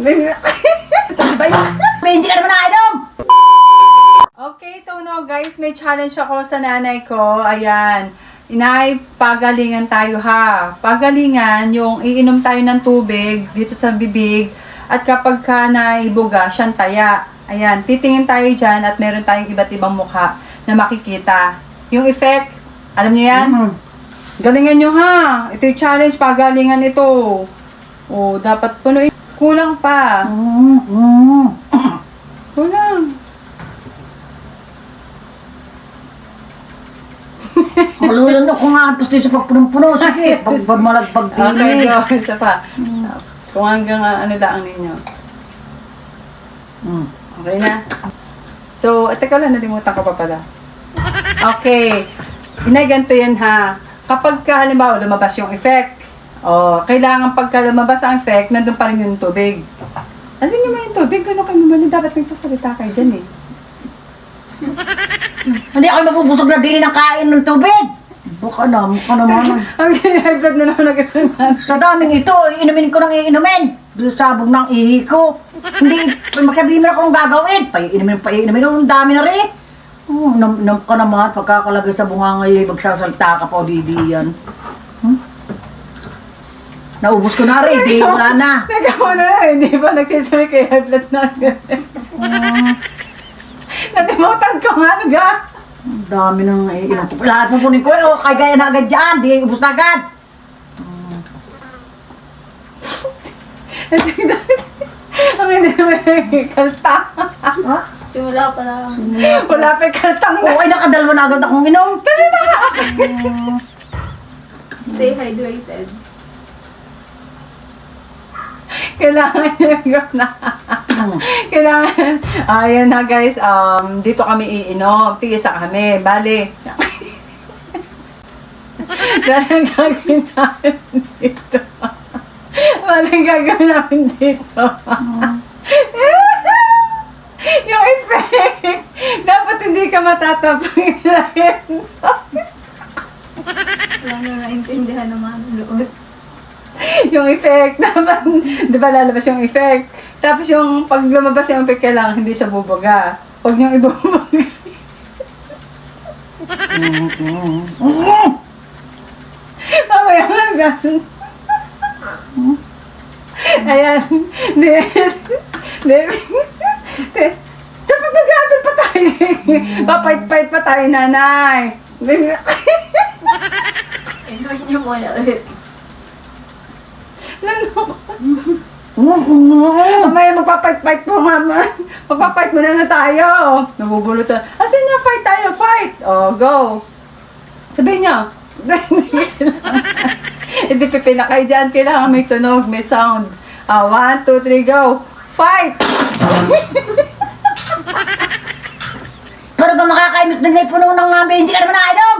May hindi ka naman nakainom! Okay, so no guys, may challenge ako sa nanay ko. Ayan. Inay, pagalingan tayo ha. Pagalingan, yung iinom tayo ng tubig dito sa bibig. At kapag ka naibuga, siyang taya. Ayan, titingin tayo dyan at meron tayong iba't ibang mukha na makikita. Yung effect, alam niyo yan? Mhm. Galingan nyo ha. Ito yung challenge, pagalingan ito. Oh, dapat punuin. Kulang pa. Mm, mm. Kulang. Malulan ako nga tapos dito sa pagpunong-puno. Sige, pag pag malagpag Okay, go. Isa pa. Kung hanggang ah, ano daang ninyo. Mm. Okay na? So, at teka lang, nalimutan ko pa pala. Okay. Inay, ganito yan ha. Kapag ka, halimbawa, lumabas yung effect, oh, kailangan pagka lumabas ang effect, nandun pa rin yung tubig. Asin nyo yung tubig, gano'n kayo naman, dapat nagsasalita kayo dyan eh. Hindi ako mapupusog na din ng kain ng tubig. Baka na, mukha naman. Ang high blood na naman nagkakaroon. Sa daming ito, iinumin ko ng iinumin. Sabog ng ihi ko. Hindi, magsabihin mo na kung gagawin. Paiinumin, paiinumin. Ang dami na rin. Oh, nam, nam ka naman, pagkakalagay sa bunga ngayon, magsasalta ka pa o didi yan. Naubos ko na rin, di wala na. Nagawa na na, hindi pa nagsisuri kay high blood na. Ah, Natimutan ko nga, naga. ang dami nang iinom ko. Lahat mo kunin ko, oh, kay gaya na agad dyan, di ubos na agad. Ang hindi may kalta. Simula pa lang. Wala pa yung kaltang na. Oo, ay nakadalwa na agad akong inom. Stay hydrated. Kailangan niya na. Hmm. Kailangan. Ayan na guys, um, dito kami iinom. Tigisa kami. Bali. Dahil ang gagawin dito. Bali ang gagawin namin dito. yung effect. Dapat hindi ka matatapangin. Wala na naintindihan naman ang loob. Yung effect. Dapat, di ba lalabas yung effect? Tapos yung pag lumabas yung effect, kailangan hindi siya bubuga. Huwag niyong mm. Mamaya nga ganun. Ayan. Di, di, dapat nag-aabil pa tayo. Papait-pait pa tayo, nanay. Inuwi niyo muna ulit. Nanok. Mm, mm, mm. Mamaya magpapait-pait po, mama. Magpapait muna na tayo. Nabubulot na. Asan niya? Fight tayo, fight. Oh, go. Sabihin niyo. Hindi pipina kayo dyan. Kailangan may tunog, may sound. Ah, one, two, three, go. Fight! Pero kung makakaimit din na puno ng mga hindi ka naman nakainom.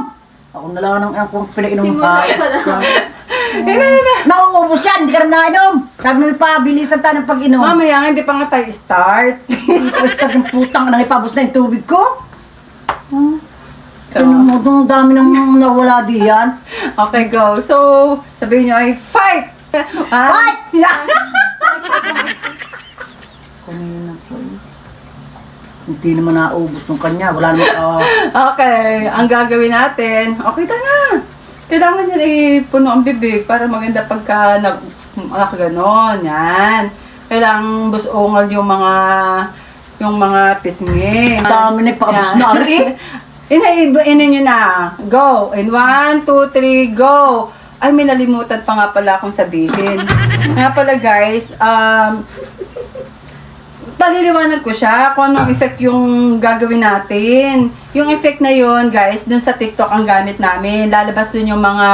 Ako na lang ang pinainom Simula ka. Pa lang. Ina, ina. Nauubos yan, hindi ka naman nakainom. Sabi mo pabilisan tayo ng pag-inom. Mamaya, hindi pa nga tayo start. Basta yung putang nang ipabos na yung tubig ko. Hmm. Ito. Ano mo, dami nang nawala diyan. Okay, go. So, sabihin niyo ay fight! Ah, Fight! Yeah. Kanina po eh. Hindi naman naubos ng kanya. Wala naman, ah, Okay, ang gagawin natin, okay ta na. Kailangan niya ipuno ang bibig para maganda pagka nag anak ganon, yan. Kailangan busongal yung mga yung mga pisngi. dami na Yan. na rin. Inaibainin nyo na. Go. In one, two, three, go. Ay, may nalimutan pa nga pala akong sabihin. nga pala guys, um, paliliwanag ko siya kung anong effect yung gagawin natin. Yung effect na yon guys, dun sa TikTok ang gamit namin. Lalabas dun yung mga,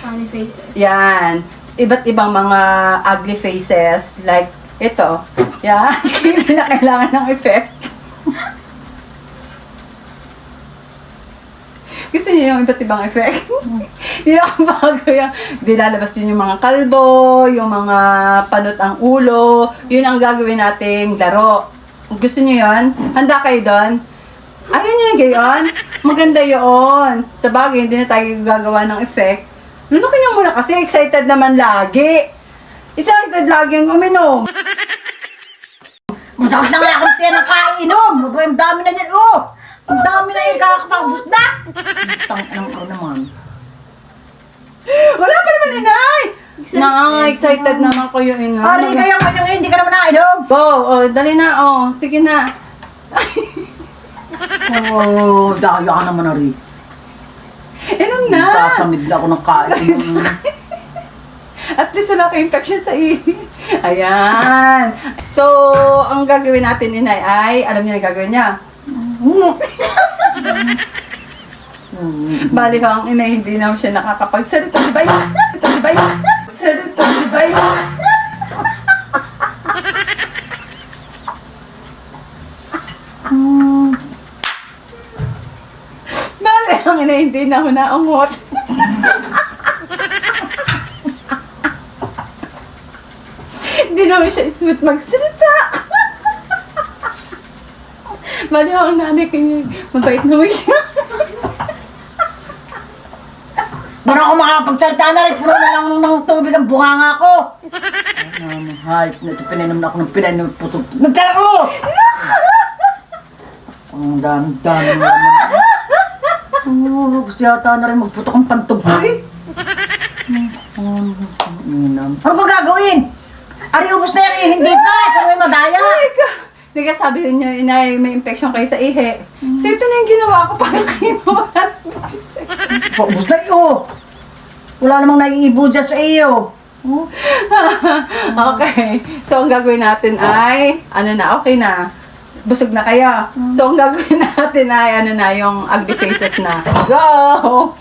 Funny faces. yan, iba't ibang mga ugly faces. Like, ito. Yan. Hindi na kailangan ng effect. Gusto niyo yung iba't ibang effect? Ako bago yung, di lalabas yun yung mga kalbo, yung mga panot ang ulo, yun ang gagawin nating laro. Gusto niyo yun? Handa kayo doon? Ayaw niyo na gayon? Maganda yun. Sa bagay, hindi na tayo gagawa ng effect. Lunukin niyo muna kasi excited naman lagi. Excited lagi ang uminom. Masakit na nga tiyan ng kainom. Ang dami na yan. Oh! Ang dami na yung kakapagbus na. Tang anong ano naman. Wala pa naman, inay! Na-excited naman ko yung inay. Hari kaya nga yung hindi ka naman nakainom. Go! Oh, dali na. Oh, sige na. Oh, daya ka naman na rin. Inom na! Sasamid na ako ng kainom. At least wala ka infection sa ihi. Ayan. So, ang gagawin natin, inay, ay, alam niyo na gagawin niya. Bali ko ang inay, hindi naman siya nakakapagsalita. Di ba yun? Salita, di ba yun? Bali ang inay, hindi na ako naumot. Hindi naman siya smooth magsalita. Bali ang nanay ko yun. Mabait naman siya. Para ako makapagsalita na rin, puro na lang ng tubig ang bunganga ko. Naman, hayop na ito, pinainom na ako ng pinainom ng puso. Nagtala ko! Ang dami-dami na naman. Oh, gusto yata na rin magputok ang pantog ko eh. Ano ba gagawin? Ari, ubos na yan eh, hindi pa. Kung may madaya. Hindi ka sabi niya, inay, may infection kayo sa ihe. So ito na yung ginawa ko para kayo. Ubos na iyo. Wala namang naiibo dyan sa iyo. Oh. okay. So ang gagawin natin ay, ano na, okay na. Busog na kayo. So ang gagawin natin ay, ano na, yung ugly faces na. Go!